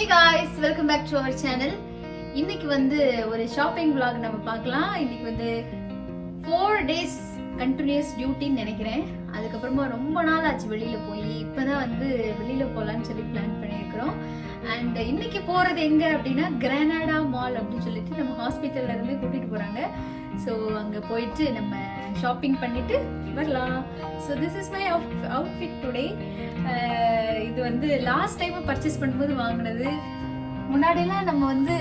Hey guys welcome back to our channel இன்னைக்கு வந்து ஒரு ஷாப்பிங் விளாக் நம்ம பார்க்கலாம். இன்னைக்கு வந்து ஃபோர் டேஸ் கண்டினியூஸ் டியூட்டின்னு நினைக்கிறேன். அதுக்கப்புறமா ரொம்ப நாள் ஆச்சு வெளியில் போய். இப்போ தான் வந்து வெளியில் போகலான்னு சொல்லி பிளான் பண்ணியிருக்கிறோம். அண்ட் இன்னைக்கு போகிறது எங்கே அப்படின்னா கிரானடா மால் அப்படின்னு சொல்லிட்டு நம்ம ஹாஸ்பிட்டல்ல இருந்து கூட்டிகிட்டு போகிறாங்க ஸோ அங்கே போயிட்டு நம்ம ஷாப்பிங் பண்ணிட்டு வரலாம். So this is my outfit today இது வந்து லாஸ்ட் டைம் பர்ச்சேஸ் பண்ணும்போது வாங்கினது. முன்னாடிலாம் நம்ம வந்து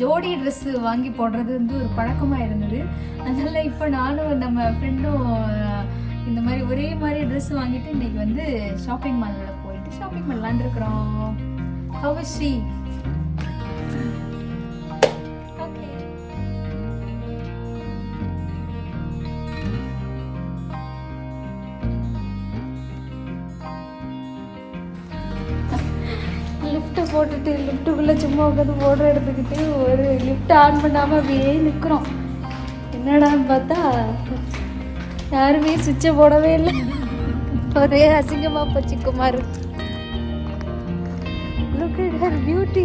ஜோடி ட்ரெஸ்ஸு வாங்கி போடுறது வந்து ஒரு பழக்கமாக இருந்தது. அதனால இப்போ நானும் நம்ம ஃப்ரெண்டும் இந்த மாதிரி ஒரே மாதிரி ட்ரெஸ் வாங்கிட்டு இன்னைக்கு வந்து ஷாப்பிங் மாலில் போயிட்டு ஷாப்பிங் பண்ணலான் இருக்கிறோம். ஹவ் ஷீ லிஃப்ட்டுக்குள்ளே சும்மா உட்காந்து ஃபோட்டோ எடுத்துக்கிட்டு ஒரு லிஃப்ட் ஆன் பண்ணாமல் அப்படியே நிற்கிறோம் என்னடான்னு பார்த்தா யாருமே சுவிட்சை போடவே இல்லை. ஒரே அசிங்கமாக போச்சு குமார். லுக் at பியூட்டி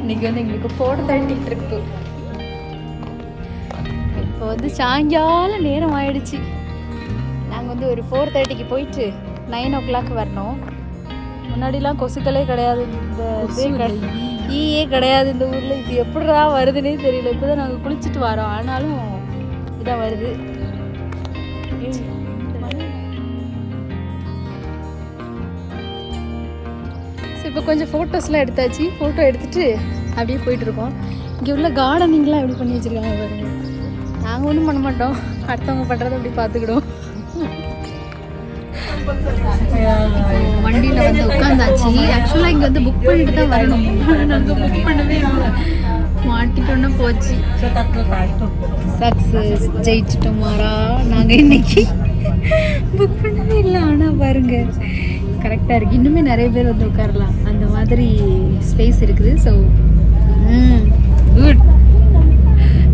இன்னைக்கு வந்து எங்களுக்கு போட தாண்டிட்டு இருக்கு. இப்போ வந்து சாயங்காலம் நேரம் ஆயிடுச்சு. நாங்கள் வந்து ஒரு ஃபோர் தேர்ட்டிக்கு போயிட்டு நைன் ஓ கிளாக் வரணும். முன்னாடிலாம் கொசுக்களே கிடையாது இந்த இதே கிடை- ஈயே கிடையாது இந்த ஊரில். இது எப்படிடா வருதுன்னே தெரியல. இப்போ தான் நாங்கள் குளிச்சுட்டு வரோம். ஆனாலும் இதான் வருது. இப்போ கொஞ்சம் ஃபோட்டோஸ்லாம் எடுத்தாச்சு. ஃபோட்டோ எடுத்துட்டு அப்படியே போயிட்டு இருக்கோம். இங்கே உள்ள கார்டனிங்லாம் எப்படி பண்ணி வச்சுருக்காங்க பாருங்க. நாங்கள் ஒன்றும் பண்ண மாட்டோம். அடுத்தவங்க பண்ணுறதை அப்படி பார்த்துக்கிடுவோம். வண்டியில் வந்து உட்காந்தாச்சு. ஆக்சுவலாக இங்கே வந்து புக் பண்ணிட்டு தான் வரணும். நாங்கள் புக் பண்ணவே இல்லை மாட்டிட்டோன்னு போச்சு சக்ஸஸ் ஜெயிச்சிட்டோம் மாறா நாங்கள் இன்னைக்கு புக் பண்ணவே இல்லை. ஆனால் பாருங்க. கரெக்டாக இருக்குது இன்னுமே நிறைய பேர் வந்து உட்காரலாம். அந்த மாதிரி ஸ்பேஸ் இருக்குது. ஸோ குட்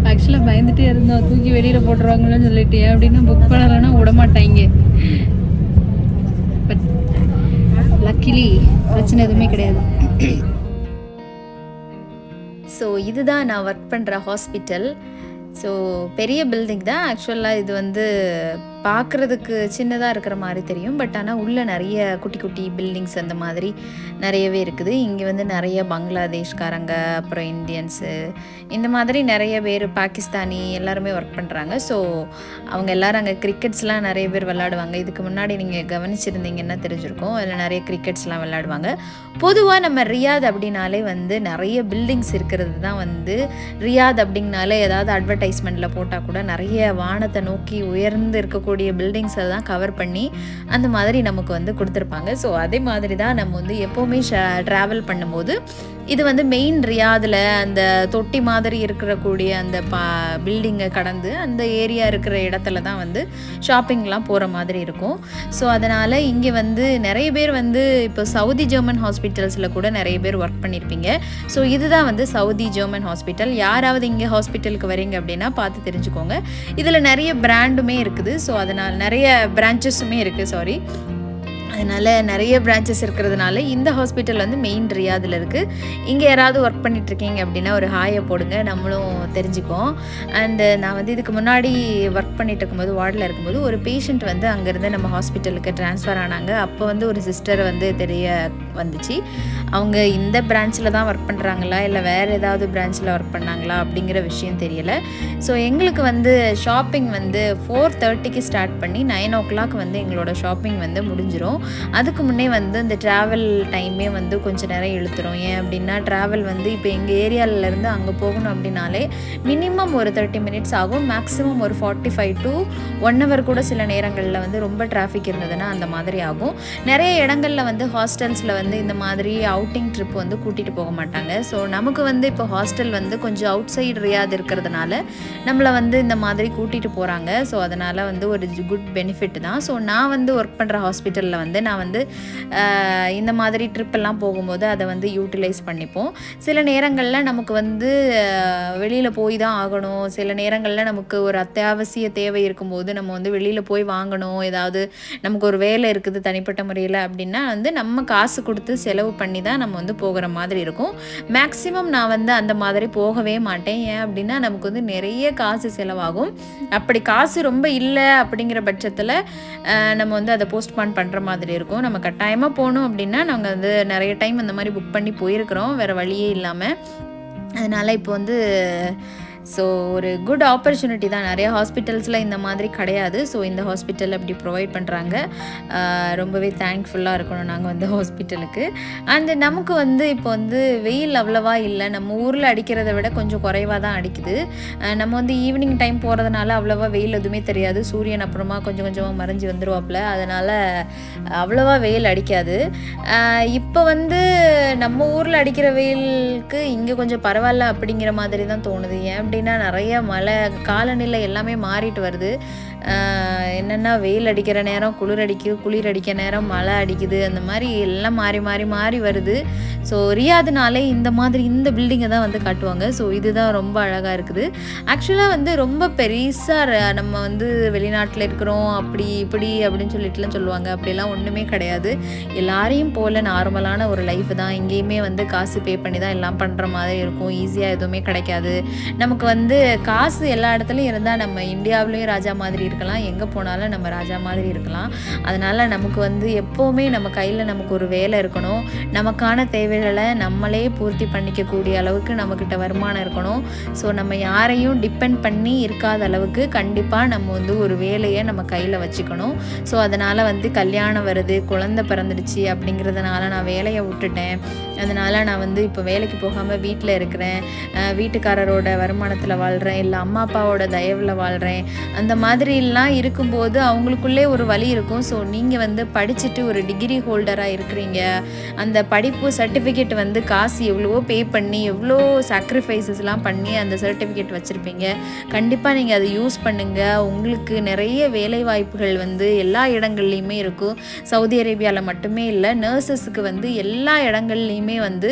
ஆக்சுவலாக பயந்துட்டே இருந்தோம். தூக்கி வெளியில் போட்டுருவாங்களோன்னு சொல்லிட்டு. அப்படின்னு புக் பண்ணலைன்னா விட மாட்டாங்க பட் கிளி பிரச்சனை எதுவுமே கிடையாது. ஸோ இதுதான் நான் ஒர்க் பண்ணுற ஹாஸ்பிட்டல் ஸோ பெரிய பில்டிங் தான். ஆக்சுவலாக இது வந்து பார்க்குறதுக்கு சின்னதாக இருக்கிற மாதிரி தெரியும். பட் ஆனால் உள்ளே நிறைய குட்டி குட்டி பில்டிங்ஸ் அந்த மாதிரி நிறையவே இருக்குது. இங்கே வந்து நிறைய பங்களாதேஷ்காரங்க அப்புறம் இந்தியன்ஸு இந்த மாதிரி நிறைய பேர் பாகிஸ்தானி எல்லாருமே ஒர்க் பண்ணுறாங்க ஸோ அவங்க எல்லாரும் அங்கே கிரிக்கெட்ஸ்லாம் நிறைய பேர் விளாடுவாங்க இதுக்கு முன்னாடி நீங்கள் கவனிச்சிருந்தீங்கன்னா தெரிஞ்சிருக்கும். அதில் நிறைய கிரிக்கெட்ஸ்லாம் விளாடுவாங்க பொதுவாக நம்ம ரியாத் அப்படின்னாலே வந்து நிறைய பில்டிங்ஸ் இருக்கிறது தான் வந்து ரியாத் அப்படிங்கனாலே ஏதாவது அட்வர்டைஸ்மெண்ட்டில் போட்டால் கூட நிறைய வானத்தை நோக்கி உயர்ந்து இருக்கக்கூடிய பில்டிங்ஸை தான் கவர் பண்ணி அந்த மாதிரி நமக்கு வந்து கொடுத்துருப்பாங்க. ஸோ அதே மாதிரி தான் நம்ம வந்து எப்போவுமே ட்ராவல் பண்ணும்போது இது வந்து மெயின் ரியாதில் அந்த தொட்டி மாதிரி இருக்கக்கூடிய அந்த பா பில்டிங்கை கடந்து அந்த ஏரியா இருக்கிற இடத்துல தான் வந்து ஷாப்பிங்லாம் போகிற மாதிரி இருக்கும். ஸோ அதனால் இங்கே வந்து நிறைய பேர் வந்து இப்போ சவுதி ஜெர்மன் ஹாஸ்பிட்டல்ஸில் கூட நிறைய பேர் ஒர்க் பண்ணியிருப்பீங்க ஸோ இதுதான் வந்து சவுதி ஜெர்மன் ஹாஸ்பிட்டல் யாராவது இங்கே ஹாஸ்பிட்டலுக்கு வரீங்க அப்படின்னா பார்த்து தெரிஞ்சுக்கோங்க. இதில் நிறைய பிராண்டுமே இருக்குது. ஸோ அதனால் நிறைய பிரான்ச்சஸுமே இருக்குது சாரி அதனால் நிறைய பிரான்ச்சஸ் இருக்கிறதுனால இந்த ஹாஸ்பிட்டல் வந்து மெயின் ரியாதில் இருக்குது இங்கே யாராவது ஒர்க் பண்ணிகிட்ருக்கீங்க அப்படின்னா ஒரு ஹாயை போடுங்க நம்மளும் தெரிஞ்சுக்குவோம். அண்டு நான் வந்து இதுக்கு முன்னாடி ஒர்க் பண்ணிட்டு இருக்கும்போது வார்டில் இருக்கும்போது ஒரு பேஷண்ட் வந்து அங்கேருந்து நம்ம ஹாஸ்பிட்டலுக்கு ட்ரான்ஸ்ஃபர் ஆனாங்க. அப்போ வந்து ஒரு சிஸ்டர் வந்து தெரிய வந்துச்சு. அவங்க இந்த பிரான்ச்சில் தான் ஒர்க் பண்ணுறாங்களா இல்லை வேறு ஏதாவது பிரான்ச்சில் ஒர்க் பண்ணாங்களா? அப்படிங்கிற விஷயம் தெரியலை. ஸோ எங்களுக்கு வந்து ஷாப்பிங் வந்து ஃபோர் தேர்ட்டிக்கு ஸ்டார்ட் பண்ணி நைன் ஓ கிளாக் வந்து எங்களோட ஷாப்பிங் வந்து முடிஞ்சிடும் அதுக்கு முன்னே வந்து இந்த ட்ராவல் டைமே வந்து கொஞ்சம் நேரம் இழுத்துரும். ஏன் அப்படின்னா ட்ராவல் வந்து இப்போ எங்கள் ஏரியாவிலேருந்து அங்கே போகணும் அப்படின்னாலே மினிமம் ஒரு தேர்ட்டி மினிட்ஸ் ஆகும். மேக்ஸிமம் ஒரு forty five to one hour கூட சில நேரங்களில் வந்து ரொம்ப டிராஃபிக் இருந்ததுன்னா அந்த மாதிரி ஆகும். நிறைய இடங்களில் வந்து ஹாஸ்டல்ஸில் வந்து வந்து இந்த மாதிரி அவுட்டிங் ட்ரிப் வந்து கூட்டிகிட்டு போக மாட்டாங்க. ஸோ நமக்கு வந்து இப்போ ஹாஸ்டல் வந்து கொஞ்சம் அவுட் சைடு ரியாது இருக்கிறதுனால நம்மளை வந்து இந்த மாதிரி கூட்டிகிட்டு போகிறாங்க ஸோ அதனால் வந்து ஒரு குட் பெனிஃபிட் தான். ஸோ நான் வந்து ஒர்க் பண்ணுற ஹாஸ்பிட்டலில் வந்து நான் வந்து இந்த மாதிரி ட்ரிப்பெல்லாம் போகும்போது அதை வந்து யூட்டிலைஸ் பண்ணிப்போம். சில நேரங்களில் நமக்கு வந்து வெளியில் போய் தான் ஆகணும். சில நேரங்களில் நமக்கு ஒரு அத்தியாவசிய தேவை இருக்கும்போது நம்ம வந்து வெளியில் போய் வாங்கணும். ஏதாவது நமக்கு ஒரு வேலை இருக்குது தனிப்பட்ட முறையில் அப்படின்னா வந்து நம்ம காசு கொடுத்து செலவு பண்ணி தான் நம்ம வந்து போகிற மாதிரி இருக்கும். மேக்ஸிமம் நான் வந்து அந்த மாதிரி போகவே மாட்டேன். ஏன் அப்படின்னா நமக்கு வந்து நிறைய காசு செலவாகும். அப்படி காசு ரொம்ப இல்லை அப்படிங்கிற பட்சத்தில் நம்ம வந்து அதை போஸ்ட்பான் பண்ணுற மாதிரி இருக்கும். நம்ம கட்டாயமாக போகணும் அப்படின்னா நாங்கள் வந்து நிறைய டைம் அந்த மாதிரி புக் பண்ணி போயிருக்கிறோம். வேறு வழியே இல்லாமல் அதனால் இப்போ வந்து ஸோ ஒரு குட் ஆப்பர்ச்சுனிட்டி தான். நிறைய ஹாஸ்பிட்டல்ஸில் இந்த மாதிரி கிடையாது. ஸோ இந்த ஹாஸ்பிட்டல் அப்படி ப்ரொவைட் பண்ணுறாங்க ரொம்பவே தேங்க்ஃபுல்லாக இருக்கணும் நாங்கள் வந்து ஹாஸ்பிட்டலுக்கு அண்டு நமக்கு வந்து இப்போ வந்து வெயில் அவ்வளவா இல்லை. நம்ம ஊரில் அடிக்கிறத விட கொஞ்சம் குறைவாக தான் அடிக்குது. நம்ம வந்து ஈவினிங் டைம் போகிறதுனால அவ்வளோவா வெயில் எதுவுமே தெரியாது. சூரியன் அப்புறமா கொஞ்சம் கொஞ்சமாக மறைஞ்சு வந்துருவாப்புல. அதனால் அவ்வளோவா வெயில் அடிக்காது. இப்போ வந்து நம்ம ஊரில் அடிக்கிற வெயிலுக்கு இங்கே கொஞ்சம் பரவாயில்ல அப்படிங்கிற மாதிரி தான் தோணுது. ஏன் அப்படின்னா நிறைய மழை காலநிலை எல்லாமே மாறிட்டு வருது. என்னென்னா வெயில் அடிக்கிற நேரம் குளிர் அடிக்குது குளிர் அடிக்கிற நேரம் மழை அடிக்குது. அந்த மாதிரி எல்லாம் மாறி மாறி மாறி வருது. ஸோ ரியாதுனாலே இந்த மாதிரி இந்த பில்டிங்கை தான் வந்து காட்டுவாங்க. ஸோ இதுதான் ரொம்ப அழகாக இருக்குது. ஆக்சுவலாக வந்து ரொம்ப பெருசாக நம்ம வந்து வெளிநாட்டில் இருக்கிறோம் அப்படி இப்படி அப்படின்னு சொல்லிட்டுலாம் சொல்லுவாங்க. அப்படிலாம் ஒன்றுமே கிடையாது. எல்லாரையும் போல் நார்மலான ஒரு லைஃப் தான். எங்கேயுமே வந்து காசு பே பண்ணி தான் எல்லாம் பண்ணுற மாதிரி இருக்கும். ஈஸியாக எதுவுமே கிடைக்காது. நமக்கு வந்து காசு எல்லா இடத்துலையும் இருந்தால் நம்ம இந்தியாவிலையும் ராஜா மாதிரி இருக்கலாம். எங்கே போனாலும் நம்ம ராஜா மாதிரி இருக்கலாம். அதனால் நமக்கு வந்து எப்போவுமே நம்ம கையில் நமக்கு ஒரு வேலை இருக்கணும். நமக்கான தேவைகளை நம்மளே பூர்த்தி பண்ணிக்கக்கூடிய அளவுக்கு நம்மக்கிட்ட வருமானம் இருக்கணும். ஸோ நம்ம யாரையும் டிபெண்ட் பண்ணி இருக்காத அளவுக்கு கண்டிப்பாக நம்ம வந்து ஒரு வேலையை நம்ம கையில் வச்சுக்கணும். ஸோ அதனால் வந்து கல்யாணம் வருது குழந்தை பிறந்துடுச்சு அப்படிங்கிறதுனால நான் வேலையை விட்டுட்டேன். அதனால் நான் வந்து இப்போ வேலைக்கு போகாமல் வீட்டில் இருக்கிறேன். வீட்டுக்காரரோட வருமானம் வருமானத்தில் வாழ்கிறேன் இல்லை அம்மா அப்பாவோட தயவில் வாழ்கிறேன் அந்த மாதிரிலாம் இருக்கும்போது அவங்களுக்குள்ளே ஒரு வழி இருக்கும். ஸோ நீங்கள் வந்து படிச்சுட்டு ஒரு டிகிரி ஹோல்டராக இருக்கிறீங்க. அந்த படிப்பு சர்டிஃபிகேட் வந்து காசு எவ்வளவோ பே பண்ணி எவ்வளோ சாக்ரிஃபைசஸ்லாம் பண்ணி அந்த சர்டிஃபிகேட் வச்சுருப்பீங்க. கண்டிப்பாக நீங்கள் அதை யூஸ் பண்ணுங்கள் உங்களுக்கு நிறைய வேலை வாய்ப்புகள் வந்து எல்லா இடங்கள்லையுமே இருக்கும். சவுதி அரேபியாவில் மட்டுமே இல்லை நர்சஸுக்கு வந்து எல்லா இடங்கள்லையுமே வந்து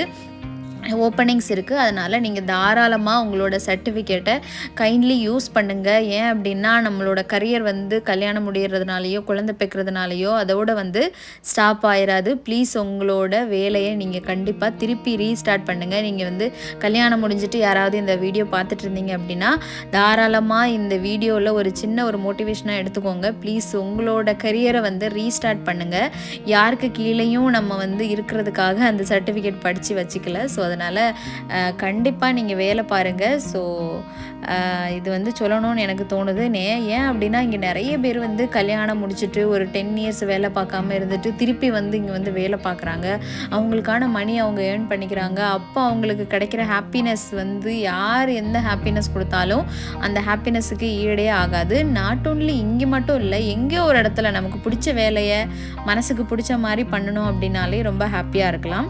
ஓப்பனிங்ஸ் இருக்குது அதனால் நீங்கள் தாராளமாக உங்களோட சர்டிஃபிகேட்டை கைண்ட்லி யூஸ் பண்ணுங்கள் ஏன் அப்படின்னா நம்மளோட கரியர் வந்து கல்யாணம் முடிகிறதுனாலையோ குழந்தை பெக்கிறதுனாலையோ அதோட வந்து ஸ்டாப் ஆயிராது. ப்ளீஸ் உங்களோட வேலையை நீங்கள் கண்டிப்பாக திருப்பி ரீஸ்டார்ட் பண்ணுங்கள் நீங்கள் வந்து கல்யாணம் முடிஞ்சிட்டு யாராவது இந்த வீடியோ பார்த்துட்டு இருந்தீங்க அப்படின்னா தாராளமாக இந்த வீடியோவில் ஒரு சின்ன ஒரு மோட்டிவேஷனாக எடுத்துக்கோங்க. ப்ளீஸ் உங்களோட கரியரை வந்து ரீஸ்டார்ட் பண்ணுங்கள் யாருக்கு கீழேயும் நம்ம வந்து இருக்கிறதுக்காக அந்த சர்டிஃபிகேட் படித்து வச்சுக்கல. ஸோ அதனால் கண்டிப்பாக நீங்கள் வேலை பாருங்கள் ஸோ இது வந்து சொல்லணும்னு எனக்கு தோணுது. நே ஏன் அப்படின்னா இங்கே நிறைய பேர் வந்து கல்யாணம் முடிச்சுட்டு ஒரு டென் இயர்ஸ் வேலை பார்க்காம இருந்துட்டு திருப்பி வந்து இங்கே வந்து வேலை பார்க்குறாங்க. அவங்களுக்கான மணி அவங்க ஏர்ன் பண்ணிக்கிறாங்க. அப்போ அவங்களுக்கு கிடைக்கிற ஹாப்பினஸ் வந்து யார் எந்த ஹாப்பினஸ் கொடுத்தாலும் அந்த ஹாப்பினஸுக்கு ஈடே ஆகாது. நாட் ஓன்லி இங்கே மட்டும் இல்லை எங்கேயோ ஒரு இடத்துல நமக்கு பிடிச்ச வேலையை மனசுக்கு பிடிச்ச மாதிரி பண்ணணும் அப்படின்னாலே ரொம்ப ஹாப்பியாக இருக்கலாம்.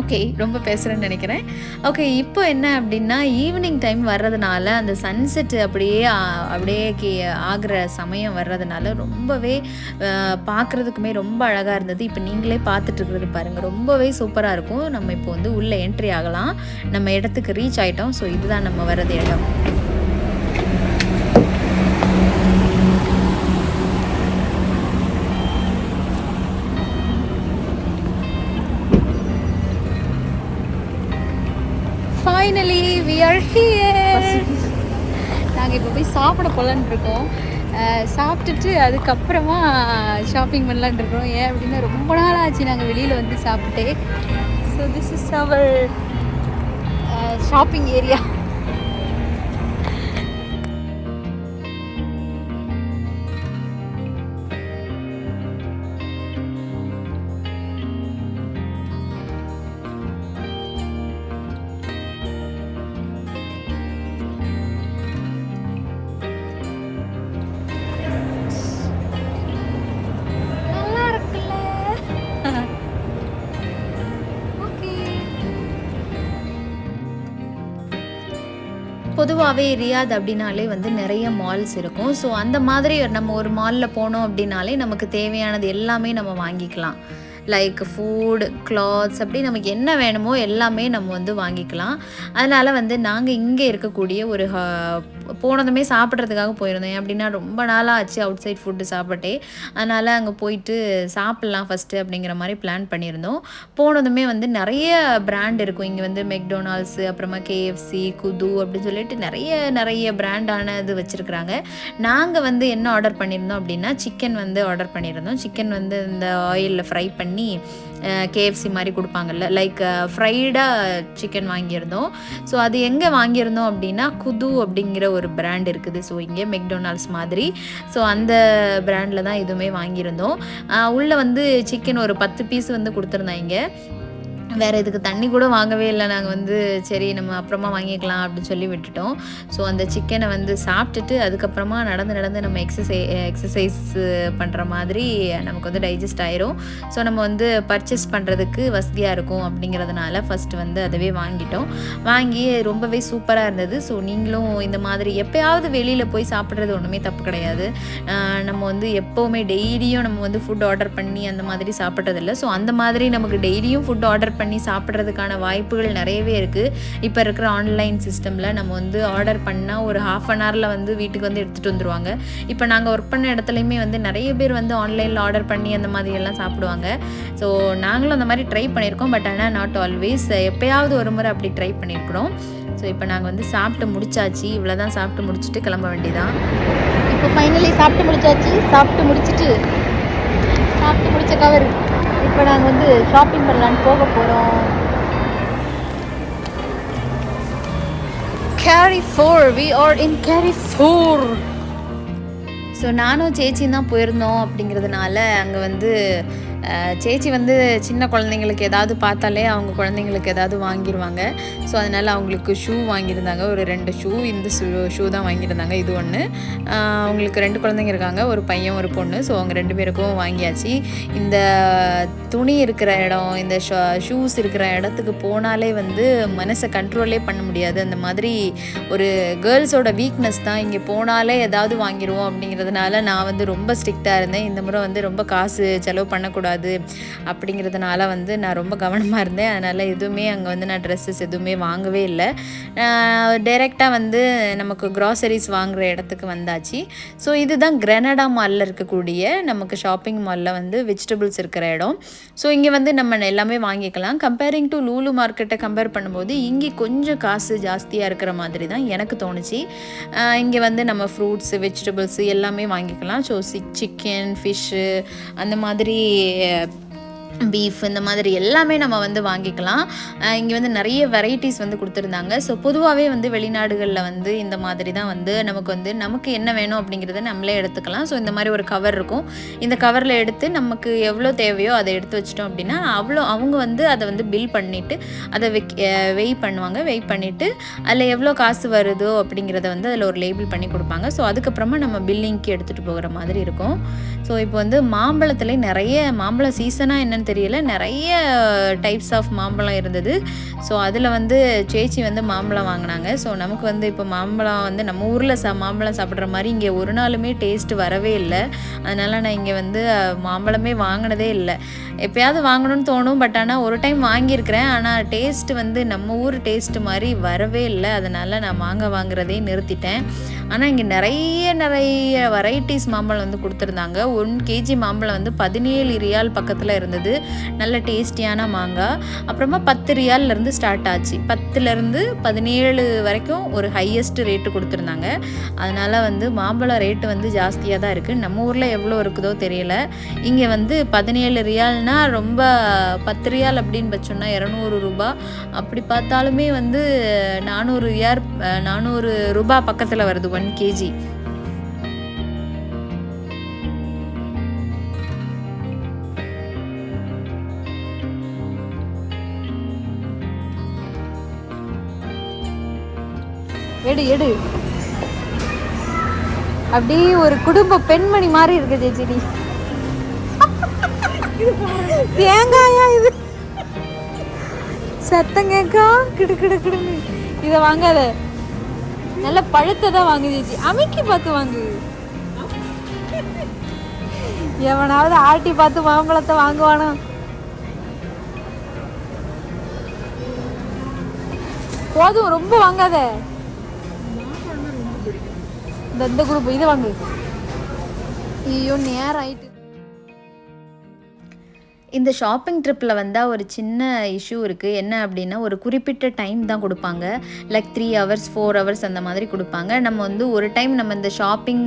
ஓகே ரொம்ப பேசுகிறேன்னு நினைக்கிறேன். ஓகே இப்போ என்ன அப்படின்னா ஈவினிங் டைம் வர்றதுனால அந்த சன்செட் அப்படியே அப்படியே கே ஆகிற சமயம் வர்றதுனால ரொம்பவே பார்க்குறதுக்குமே ரொம்ப அழகாக இருந்தது. இப்போ நீங்களே பார்த்துட்டு இருக்கிறது பாருங்கள் ரொம்பவே சூப்பராக இருக்கும். நம்ம இப்போ வந்து உள்ளே என்ட்ரி ஆகலாம். நம்ம இடத்துக்கு ரீச் ஆகிட்டோம் ஸோ இதுதான் நம்ம வர்றது இடம். நாங்கள் இப்போ போய் சாப்பிட போகலான்னு இருக்கோம். சாப்பிட்டுட்டு அதுக்கப்புறமா ஷாப்பிங் பண்ணலான்னு இருக்கோம். ஏன் அப்படின்னா ரொம்ப நாள் ஆச்சு நாங்கள் வெளியில் வந்து சாப்பிட்டே so this is our shopping area பொதுவாகவே ரியாத் அப்படின்னாலே வந்து நிறைய மால்ஸ் இருக்கும். ஸோ அந்த மாதிரி நம்ம ஒரு மாலில் போனோம் அப்படின்னாலே நமக்கு தேவையானது எல்லாமே நம்ம வாங்கிக்கலாம். லைக் ஃபுட் கிளாத்ஸ் அப்படி நமக்கு என்ன வேணுமோ எல்லாமே நம்ம வந்து வாங்கிக்கலாம். அதனால் வந்து நாங்கள் இங்கே இருக்கக்கூடிய ஒரு போனதுமே சாப்பிட்றதுக்காக போயிருந்தோம். ஏன் அப்படின்னா ரொம்ப நாளாக ஆச்சு அவுட் சைட் ஃபுட்டு சாப்பிட்டே. அதனால் அங்கே போயிட்டு சாப்பிட்லாம் ஃபஸ்ட்டு அப்படிங்கிற மாதிரி பிளான் பண்ணியிருந்தோம். போனதுமே வந்து நிறைய பிராண்ட் இருக்கும். இங்கே வந்து மெக்டொனால்ட்ஸு அப்புறமா கேஎஃப்சி குது அப்படின்னு சொல்லிட்டு நிறைய நிறைய பிராண்டான இது வச்சுருக்குறாங்க. நாங்கள் வந்து என்ன ஆர்டர் பண்ணியிருந்தோம் அப்படின்னா சிக்கன் வந்து ஆர்டர் பண்ணியிருந்தோம். சிக்கன் வந்து இந்த ஆயிலில் ஃப்ரை பண்ணி கேஎஃப்சி மாதிரி கொடுப்பாங்கல்ல. லைக் ஃப்ரைடாக சிக்கன் வாங்கியிருந்தோம். ஸோ அது எங்கே வாங்கியிருந்தோம் அப்படின்னா குது அப்படிங்கிற ஒரு பிராண்ட் இருக்குது. ஸோ இங்கே மெக்டொனால்ட்ஸ் மாதிரி. ஸோ அந்த பிராண்டில் தான் இதுவுமே வாங்கியிருந்தோம். உள்ளே வந்து சிக்கன் ஒரு பத்து பீஸ் வந்து கொடுத்துருந்தாங்க. வேறு இதுக்கு தண்ணி கூட வாங்கவே இல்லை. நாங்கள் வந்து சரி நம்ம அப்புறமா வாங்கிக்கலாம் அப்படின்னு சொல்லி விட்டுட்டோம். ஸோ அந்த சிக்கனை வந்து சாப்பிட்டுட்டு அதுக்கப்புறமா நடந்து நடந்து நம்ம எக்ஸசை எக்ஸசைஸ் பண்ணுற மாதிரி நமக்கு வந்து டைஜஸ்ட் ஆயிரும். ஸோ நம்ம வந்து பர்ச்சேஸ் பண்ணுறதுக்கு வசதியாக இருக்கும் அப்படிங்கிறதுனால ஃபஸ்ட்டு வந்து அதவே வாங்கிட்டோம். வாங்கி ரொம்பவே சூப்பராக இருந்தது. ஸோ நீங்களும் இந்த மாதிரி எப்போயாவது வெளியில் போய் சாப்பிட்றது ஒன்றுமே தப்பு கிடையாது. நம்ம வந்து எப்போவுமே டெய்லியும் நம்ம வந்து ஃபுட் ஆர்டர் பண்ணி அந்த மாதிரி சாப்பிட்றதில்ல. ஸோ அந்த மாதிரி நமக்கு டெய்லியும் ஃபுட் ஆர்டர் பண்ணி பண்ணி சாப்பிட்றதுக்கான வாய்ப்புகள் நிறையவே இருக்குது இப்போ இருக்கிற ஆன்லைன் சிஸ்டமில் நம்ம வந்து ஆர்டர் பண்ணால் ஒரு ஹாஃப் அன் ஹவரில் வந்து வீட்டுக்கு வந்து எடுத்துகிட்டு வந்துருவாங்க. இப்போ நாங்கள் ஒர்க் பண்ண இடத்துலையுமே வந்து நிறைய பேர் வந்து ஆன்லைனில் ஆர்டர் பண்ணி அந்த மாதிரியெல்லாம் சாப்பிடுவாங்க. ஸோ நாங்களும் அந்த மாதிரி ட்ரை பண்ணியிருக்கோம் பட் ஆனால் நாட் ஆல்வேஸ் எப்போயாவது ஒரு முறை அப்படி ட்ரை பண்ணியிருக்கிறோம் ஸோ இப்போ நாங்கள் வந்து சாப்பிட்டு முடிச்சாச்சு. இவ்வளோ தான் சாப்பிட்டு முடிச்சுட்டு கிளம்ப வேண்டியதான் இப்போ ஃபைனலி சாப்பிட்டு முடிச்சாச்சு. சாப்பிட்டு முடிச்சிட்டு சாப்பிட்டு முடிச்ச கவர் இப்போ நாங்கள் வந்து ஷாப்பிங் பண்ணலான்னு போக போகிறோம் Carrefour we are in Carrefour so நானும் சேச்சியும் தான் போயிருந்தோம் அப்படிங்கிறதுனால அங்கே வந்து சேச்சி வந்து சின்ன குழந்தைங்களுக்கு ஏதாவது பார்த்தாலே அவங்க குழந்தைங்களுக்கு ஏதாவது வாங்கிடுவாங்க ஸோ அதனால் அவங்களுக்கு ஷூ வாங்கியிருந்தாங்க. ஒரு ரெண்டு ஷூ இந்த ஷூ ஷூ தான் வாங்கியிருந்தாங்க. இது ஒன்று அவங்களுக்கு ரெண்டு குழந்தைங்க இருக்காங்க. ஒரு பையன் ஒரு பொண்ணு. ஸோ அவங்க ரெண்டு பேருக்கும் வாங்கியாச்சு. இந்த துணி இருக்கிற இடம் இந்த ஷூஸ் இருக்கிற இடத்துக்கு போனாலே வந்து மனசை கண்ட்ரோலே பண்ண முடியாது. அந்த மாதிரி ஒரு கேர்ள்ஸோட வீக்னஸ் தான். இங்கே போனாலே ஏதாவது வாங்கிடுவோம் அப்படிங்கிறதுனால நான் வந்து ரொம்ப ஸ்ட்ரிக்டாக இருந்தேன். இந்த முறை வந்து ரொம்ப காசு செலவு பண்ணக்கூடாது. அப்படிங்கிறதுனால வந்து நான் ரொம்ப கவனமாக இருந்தேன். அதனால் எதுவுமே அங்கே வந்து நான் ட்ரெஸ்ஸஸ் எதுவுமே வாங்கவே இல்லை. டைரெக்டாக வந்து நமக்கு க்ராசரிஸ் வாங்குகிற இடத்துக்கு வந்தாச்சு. ஸோ இதுதான் கிரனடா மாலில் இருக்கக்கூடிய நமக்கு ஷாப்பிங் மாலில் வந்து வெஜிடபிள்ஸ் இருக்கிற இடம். ஸோ இங்கே வந்து நம்ம எல்லாமே வாங்கிக்கலாம். கம்பேரிங் டு லூலு மார்க்கெட்டை கம்பேர் பண்ணும்போது இங்கே கொஞ்சம் காசு ஜாஸ்தியாக இருக்கிற மாதிரி தான் எனக்கு தோணுச்சு. இங்கே வந்து நம்ம ஃப்ரூட்ஸு வெஜிடபிள்ஸு எல்லாமே வாங்கிக்கலாம். ஸோ சிக் சிக்கன் ஃபிஷ்ஷு அந்த மாதிரி yeah. பீஃப் இந்த மாதிரி எல்லாமே நம்ம வந்து வாங்கிக்கலாம். இங்கே வந்து நிறைய வெரைட்டிஸ் வந்து கொடுத்துருந்தாங்க. ஸோ பொதுவாகவே வந்து வெளிநாடுகளில் வந்து இந்த மாதிரி தான் வந்து நமக்கு வந்து நமக்கு என்ன வேணும் அப்படிங்கிறத நம்மளே எடுத்துக்கலாம். ஸோ இந்த மாதிரி ஒரு கவர் இருக்கும். இந்த கவரில் எடுத்து நமக்கு எவ்வளோ தேவையோ அதை எடுத்து வச்சிட்டோம் அப்படின்னா அவ்வளோ அவங்க வந்து அதை வந்து பில் பண்ணிவிட்டு அதை வெக் வெய் பண்ணுவாங்க. வெய் பண்ணிவிட்டு அதில் எவ்வளோ காசு வருதோ அப்படிங்கிறத வந்து அதில் ஒரு லேபிள் பண்ணி கொடுப்பாங்க. ஸோ அதுக்கப்புறமா நம்ம பில்லிங்க்கு எடுத்துகிட்டு போகிற மாதிரி இருக்கும். ஸோ இப்போ வந்து மாம்பழத்துலேயே நிறைய மாம்பழம் சீசனாக என்னென்னு தெரியல. நிறைய டைப்ஸ் ஆஃப் மாம்பழம் இருந்தது. ஸோ அதில் வந்து சேச்சி வந்து மாம்பழம் வாங்கினாங்க. ஸோ நமக்கு வந்து இப்போ மாம்பழம் வந்து நம்ம ஊரில் சா மாம்பழம் சாப்பிட்ற மாதிரி இங்கே ஒரு நாளுமே டேஸ்ட் வரவே இல்லை. அதனால் நான் இங்கே வந்து மாம்பழமே வாங்கினதே இல்லை. எப்போயாவது வாங்கணும்னு தோணும் பட் ஆனால் ஒரு டைம் வாங்கியிருக்கிறேன். ஆனால் டேஸ்ட் வந்து நம்ம ஊர் டேஸ்ட் மாதிரி வரவே இல்லை. அதனால் நான் மாங்காய் வாங்குறதே நிறுத்திட்டேன். ஆனால் இங்கே நிறைய நிறைய வெரைட்டிஸ் மாம்பழம் வந்து கொடுத்துருந்தாங்க. ஒன் கேஜி மாம்பழம் வந்து பதினேழு ரியால் பக்கத்தில் இருந்தது. நல்ல டேஸ்டியான மாங்காய். அப்புறமா பத்து ரியால்லேருந்து ஸ்டார்ட் ஆச்சு. பத்துலேருந்து பதினேழு வரைக்கும் ஒரு ஹையஸ்ட் ரேட்டு கொடுத்துருந்தாங்க. அதனால் வந்து மாம்பழம் ரேட்டு வந்து ஜாஸ்தியாக தான் இருக்குது நம்ம ஊரில் எவ்வளோ இருக்குதோ தெரியல. இங்கே வந்து பதினேழு ரியால் ரியால்னா ரொம்ப பத்து ரியால் அப்படின்னு வச்சோம்னா இரநூறு ரூபா. அப்படி பார்த்தாலுமே வந்து நானூறு இயர் நானூறு ரூபா பக்கத்தில் வருது ஒன் கேஜி எடு எடு. அப்படியே ஒரு குடும்ப பெண்மணி மாதிரி இருக்கு ஜெஜிடி. தேங்காயா இது? சத்தம் கேட்கா கிடு கிடு கிடுன்னு. இதை வாங்காத. நல்ல பழுத்ததான் வாங்குது ஜி அமைக்கி பார்த்து வாங்கு. எவனாவது ஆட்டி பார்த்து மாம்பழத்தை வாங்குவானா. போதும் ரொம்ப வாங்காத. இந்த இந்த குரூப் இதை வாங்கு. ஐயோ நேரம் ஆயிட்டு இந்த ஷாப்பிங் ட்ரிப்பில் வந்தால் ஒரு சின்ன இஷ்யூ இருக்குது என்ன அப்படின்னா ஒரு குறிப்பிட்ட டைம் தான் கொடுப்பாங்க. Like three hours four hours அந்த மாதிரி கொடுப்பாங்க. நம்ம வந்து ஒரு டைம் நம்ம இந்த ஷாப்பிங்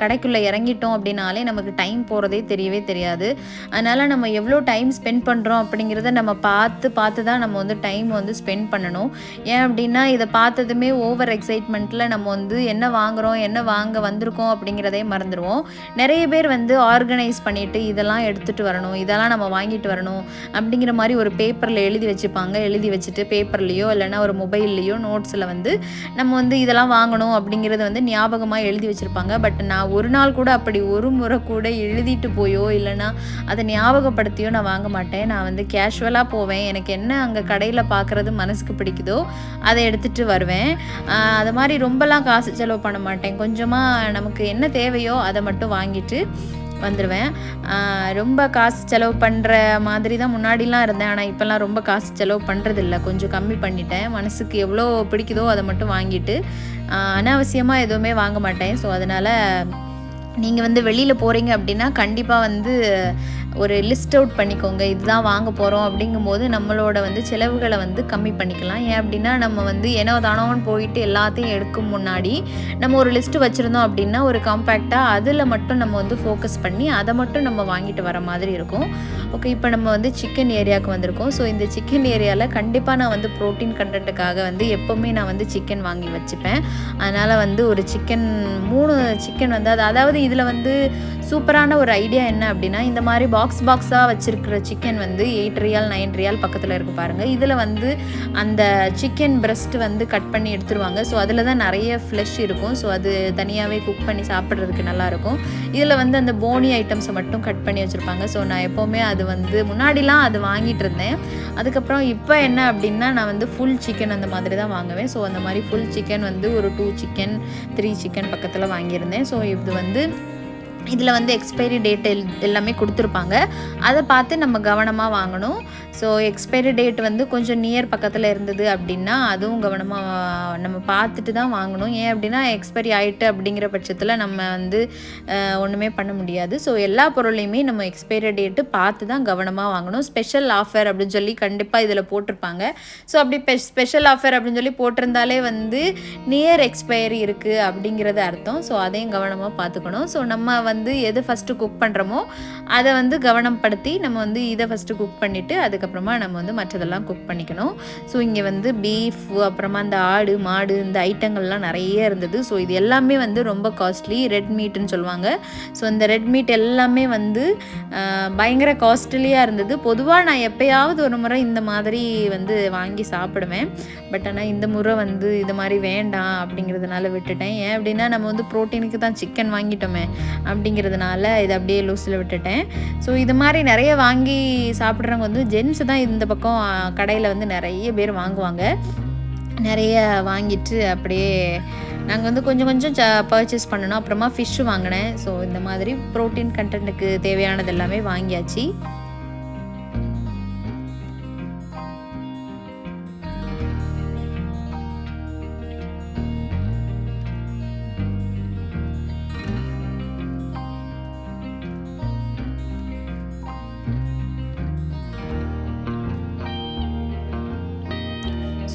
கடைக்குள்ளே இறங்கிட்டோம் அப்படின்னாலே நமக்கு டைம் போகிறதே தெரியவே தெரியாது. அதனால் நம்ம எவ்வளோ டைம் ஸ்பெண்ட் பண்ணுறோம் அப்படிங்கிறத நம்ம பார்த்து பார்த்து தான் நம்ம வந்து டைம் வந்து ஸ்பெண்ட் பண்ணணும். ஏன் அப்படின்னா இதை பார்த்ததுமே ஓவர் எக்ஸைட்மெண்ட்டில் நம்ம வந்து என்ன வாங்குகிறோம் என்ன வாங்க வந்திருக்கோம் அப்படிங்கிறதே மறந்துடுவோம் நிறைய பேர் வந்து ஆர்கனைஸ் பண்ணிவிட்டு இதெல்லாம் எடுத்துகிட்டு வரணும். இதெல்லாம் நம்ம வாங்கிட்டு வரணும் அப்படிங்கிற மாதிரி ஒரு பேப்பரில் எழுதி வச்சுப்பாங்க. எழுதி வச்சுட்டு பேப்பர்லேயோ இல்லைன்னா ஒரு மொபைல்லையோ நோட்ஸில் வந்து நம்ம வந்து இதெல்லாம் வாங்கணும் அப்படிங்கிறத வந்து ஞாபகமாக எழுதி வச்சுருப்பாங்க. பட் நான் ஒரு நாள் கூட அப்படி ஒரு முறை கூட எழுதிட்டு போயோ இல்லைன்னா அதை ஞாபகப்படுத்தியோ நான் வாங்க மாட்டேன். நான் வந்து கேஷுவலாக போவேன். எனக்கு என்ன அங்கே கடையில் பார்க்குறது மனசுக்கு பிடிக்குதோ அதை எடுத்துகிட்டு வருவேன். அது மாதிரி ரொம்பலாம் காசு செலவு பண்ண மாட்டேன். கொஞ்சமாக நமக்கு என்ன தேவையோ அதை மட்டும் வாங்கிட்டு வந்துடுவேன் ரொம்ப காசு செலவு பண்ணுற மாதிரி தான் முன்னாடிலாம் இருந்தேன். ஆனால் இப்போல்லாம் ரொம்ப காசு செலவு பண்ணுறதில்ல கொஞ்சம் கம்மி பண்ணிட்டேன். மனசுக்கு எவ்வளோ பிடிக்குதோ அதை மட்டும் வாங்கிட்டு அனாவசியமாக எதுவுமே வாங்க மாட்டேன். ஸோ அதனால் நீங்கள் வந்து வெளியில் போகிறீங்க அப்படின்னா கண்டிப்பாக வந்து ஒரு லிஸ்ட் அவுட் பண்ணிக்கோங்க இதுதான் வாங்க போகிறோம் அப்படிங்கும்போது நம்மளோட வந்து செலவுகளை வந்து கம்மி பண்ணிக்கலாம். ஏன் அப்படின்னா நம்ம வந்து ஏனோ தானோன்னு போயிட்டு எல்லாத்தையும் எடுக்கும் முன்னாடி நம்ம ஒரு லிஸ்ட்டு வச்சுருந்தோம் அப்படின்னா ஒரு காம்பேக்டாக அதில் மட்டும் நம்ம வந்து ஃபோக்கஸ் பண்ணி அதை மட்டும் நம்ம வாங்கிட்டு வர மாதிரி இருக்கும். ஓகே இப்போ நம்ம வந்து சிக்கன் ஏரியாவுக்கு வந்திருக்கோம். ஸோ இந்த சிக்கன் ஏரியாவில் கண்டிப்பாக நான் வந்து ப்ரோட்டீன் கண்டென்ட்டுக்காக வந்து எப்போவுமே நான் வந்து சிக்கன் வாங்கி வச்சுப்பேன். அதனால் வந்து ஒரு சிக்கன் மூணு சிக்கன் வந்து அது அதாவது இதில் வந்து சூப்பரான ஒரு ஐடியா என்ன அப்படின்னா இந்த மாதிரி பாக்ஸ் பாக்ஸ் பாக்ஸாக வச்சுருக்கிற சிக்கன் வந்து எயிட் ரியால் நைன் ரியால் பக்கத்தில் இருக்கு பாருங்கள் இதில் வந்து அந்த சிக்கன் பிரஸ்ட் வந்து கட் பண்ணி எடுத்துருவாங்க. ஸோ அதில் தான் நிறைய ஃப்ளஷ் இருக்கும். ஸோ அது தனியாகவே குக் பண்ணி சாப்பிட்றதுக்கு நல்லாயிருக்கும். இதில் வந்து அந்த போனி ஐட்டம்ஸை மட்டும் கட் பண்ணி வச்சுருப்பாங்க. ஸோ நான் எப்போவுமே அது வந்து முன்னாடிலாம் அது வாங்கிட்டு இருந்தேன். அதுக்கப்புறம் இப்போ என்ன அப்படின்னா நான் வந்து ஃபுல் சிக்கன் அந்த மாதிரி தான் வாங்குவேன். ஸோ அந்த மாதிரி ஃபுல் சிக்கன் வந்து ஒரு டூ சிக்கன் த்ரீ சிக்கன் பக்கத்தில் வாங்கியிருந்தேன். ஸோ இது வந்து இதில் வந்து எக்ஸ்பைரி டேட் எல் எல்லாமே கொடுத்துருப்பாங்க. அதை பார்த்து நம்ம கவனமாக வாங்கணும். ஸோ எக்ஸ்பைரி டேட் வந்து கொஞ்சம் நியர் பக்கத்தில் இருந்தது அப்படின்னா அதுவும் கவனமாக நம்ம பார்த்துட்டு தான் வாங்கணும். ஏன் அப்படின்னா எக்ஸ்பைரி ஆயிட்டு அப்படிங்கிற பட்சத்தில் நம்ம வந்து ஒன்றுமே பண்ண முடியாது. ஸோ எல்லா பொருளையுமே நம்ம எக்ஸ்பைரி டேட்டு பார்த்து தான் கவனமாக வாங்கணும். ஸ்பெஷல் ஆஃபர் அப்படின்னு சொல்லி கண்டிப்பாக இதில் போட்டிருப்பாங்க. ஸோ அப்படி ஸ்பெஷல் ஆஃபர் அப்படின்னு சொல்லி போட்டிருந்தாலே வந்து நியர் எக்ஸ்பைரி இருக்குது அப்படிங்கிறது அர்த்தம். ஸோ அதையும் கவனமாக பார்த்துக்கணும். ஸோ நம்ம வந்து வந்து எது ஃபஸ்ட்டு குக் பண்ணுறோமோ அதை வந்து கவனப்படுத்தி நம்ம வந்து இதை ஃபஸ்ட்டு குக் பண்ணிவிட்டு அதுக்கப்புறமா நம்ம வந்து மற்றதெல்லாம் குக் பண்ணிக்கணும். ஸோ இங்கே வந்து பீஃப் அப்புறமா இந்த ஆடு மாடு இந்த ஐட்டங்கள்லாம் நிறைய இருந்தது. ஸோ இது எல்லாமே வந்து ரொம்ப காஸ்ட்லி ரெட் மீட்டுன்னு சொல்லுவாங்க. ஸோ இந்த ரெட் மீட் எல்லாமே வந்து பயங்கர காஸ்ட்லியாக இருந்தது. பொதுவாக நான் எப்பயாவது ஒரு முறை இந்த மாதிரி வந்து வாங்கி சாப்பிடுவேன். பட் ஆனால் இந்த முறை வந்து இது மாதிரி வேண்டாம் அப்படிங்கிறதுனால விட்டுட்டேன். ஏன் அப்படின்னா நம்ம வந்து ப்ரோட்டீனுக்கு தான் சிக்கன் வாங்கிட்டோமே. அப்படி அப்படிங்கிறதுனால இதை அப்படியே லூஸில் விட்டுட்டேன். ஸோ இது மாதிரி நிறைய வாங்கி சாப்பிட்றவங்க வந்து ஜென்ஸ் தான் இந்த பக்கம் கடையில் வந்து நிறைய பேர் வாங்குவாங்க. நிறைய வாங்கிட்டு அப்படியே நாங்கள் வந்து கொஞ்சம் கொஞ்சம் பர்ச்சேஸ் பண்ணணும். அப்புறமா ஃபிஷ்ஷு வாங்கினேன். ஸோ இந்த மாதிரி ப்ரோட்டீன் கண்டென்ட்டுக்கு தேவையானது எல்லாமே வாங்கியாச்சு.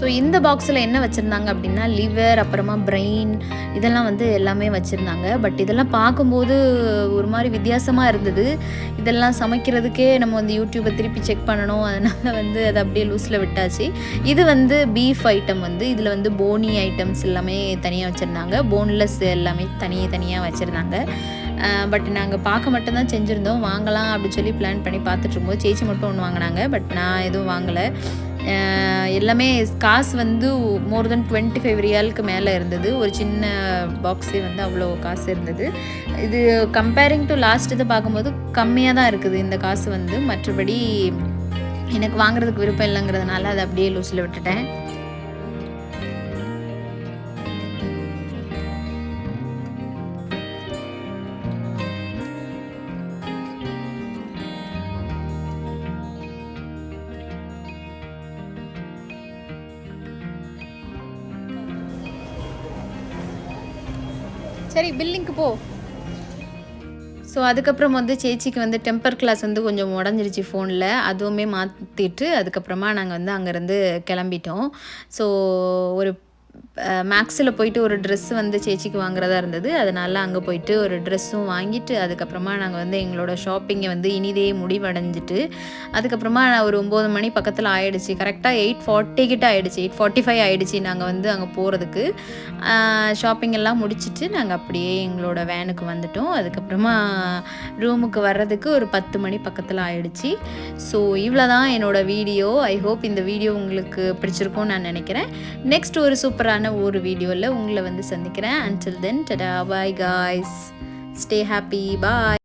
ஸோ இந்த பாக்ஸில் என்ன வச்சுருந்தாங்க அப்படின்னா லிவர் அப்புறமா பிரெயின் இதெல்லாம் வந்து எல்லாமே வச்சுருந்தாங்க. பட் இதெல்லாம் பார்க்கும்போது ஒரு மாதிரி வித்தியாசமாக இருந்தது. இதெல்லாம் சமைக்கிறதுக்கே நம்ம வந்து யூடியூப்பை திருப்பி செக் பண்ணணும். அதனால் வந்து அதை அப்படியே லூஸில் விட்டாச்சு. இது வந்து பீஃப் ஐட்டம் வந்து இதில் வந்து போனி ஐட்டம்ஸ் எல்லாமே தனியாக வச்சுருந்தாங்க. போன்லெஸ் எல்லாமே தனியே தனியாக வச்சுருந்தாங்க. பட் நாங்கள் பார்க்க மட்டும்தான் செஞ்சுருந்தோம். வாங்கலாம் அப்படின்னு சொல்லி பிளான் பண்ணி பார்த்துட்ருக்கும்போது சேச்சி மட்டும் ஒன்று வாங்கினாங்க. பட் நான் எதுவும் வாங்கலை. எல்லாமே காசு வந்து மோர் தென் டுவெண்ட்டி ஃபைவ் ரியாலுக்கு மேலே இருந்தது. ஒரு சின்ன பாக்ஸே வந்து அவ்வளோ காசு இருந்தது. இது கம்பேரிங் டு லாஸ்ட் இதை பார்க்கும்போது கம்மியாக தான் இருக்குது இந்த காசு வந்து. மற்றபடி எனக்கு வாங்குறதுக்கு விருப்பம் இல்லைங்கிறதுனால அதை அப்படியே லூஸில் விட்டுட்டேன். சரி பில்லிங்க்கு போ. ஸோ அதுக்கப்புறம் வந்து சேச்சிக்கு வந்து டெம்பர் கிளாஸ் வந்து கொஞ்சம் உடஞ்சிருச்சு ஃபோனில் அதுவுமே மாற்றிட்டு அதுக்கப்புறமா நாங்கள் வந்து அங்கேருந்து கிளம்பிட்டோம். ஸோ ஒரு மேக்ஸில் போயிட்டு ஒரு ட்ரெஸ் வந்து சேச்சிக்கு வாங்குறதா இருந்தது. அதனால் அங்கே போயிட்டு ஒரு ட்ரெஸ்ஸும் வாங்கிட்டு அதுக்கப்புறமா நாங்கள் வந்து எங்களோட ஷாப்பிங்கை வந்து இனிதே முடிவடைஞ்சிட்டு அதுக்கப்புறமா நான் ஒரு ஒம்பது மணி பக்கத்தில் ஆயிடுச்சு. கரெக்டாக எயிட் ஃபார்ட்டி கிட்ட ஆயிடுச்சு. எயிட் ஃபார்ட்டி ஃபைவ் ஆயிடுச்சு நாங்கள் வந்து அங்கே போகிறதுக்கு ஷாப்பிங் எல்லாம் முடிச்சுட்டு நாங்கள் அப்படியே எங்களோட வேனுக்கு வந்துட்டோம். அதுக்கப்புறமா ரூமுக்கு வர்றதுக்கு ஒரு பத்து மணி பக்கத்தில் ஆயிடுச்சு. ஸோ இவ்வளோ தான் என்னோட வீடியோ ஐ ஹோப் இந்த வீடியோ உங்களுக்கு பிடிச்சிருக்கும்னு நான் நினைக்கிறேன். நெக்ஸ்ட் ஒரு சூப்பரான ஒரு வீடியோவில் உங்களை வந்து சந்திக்கிறேன். Until then tata bye guys stay happy bye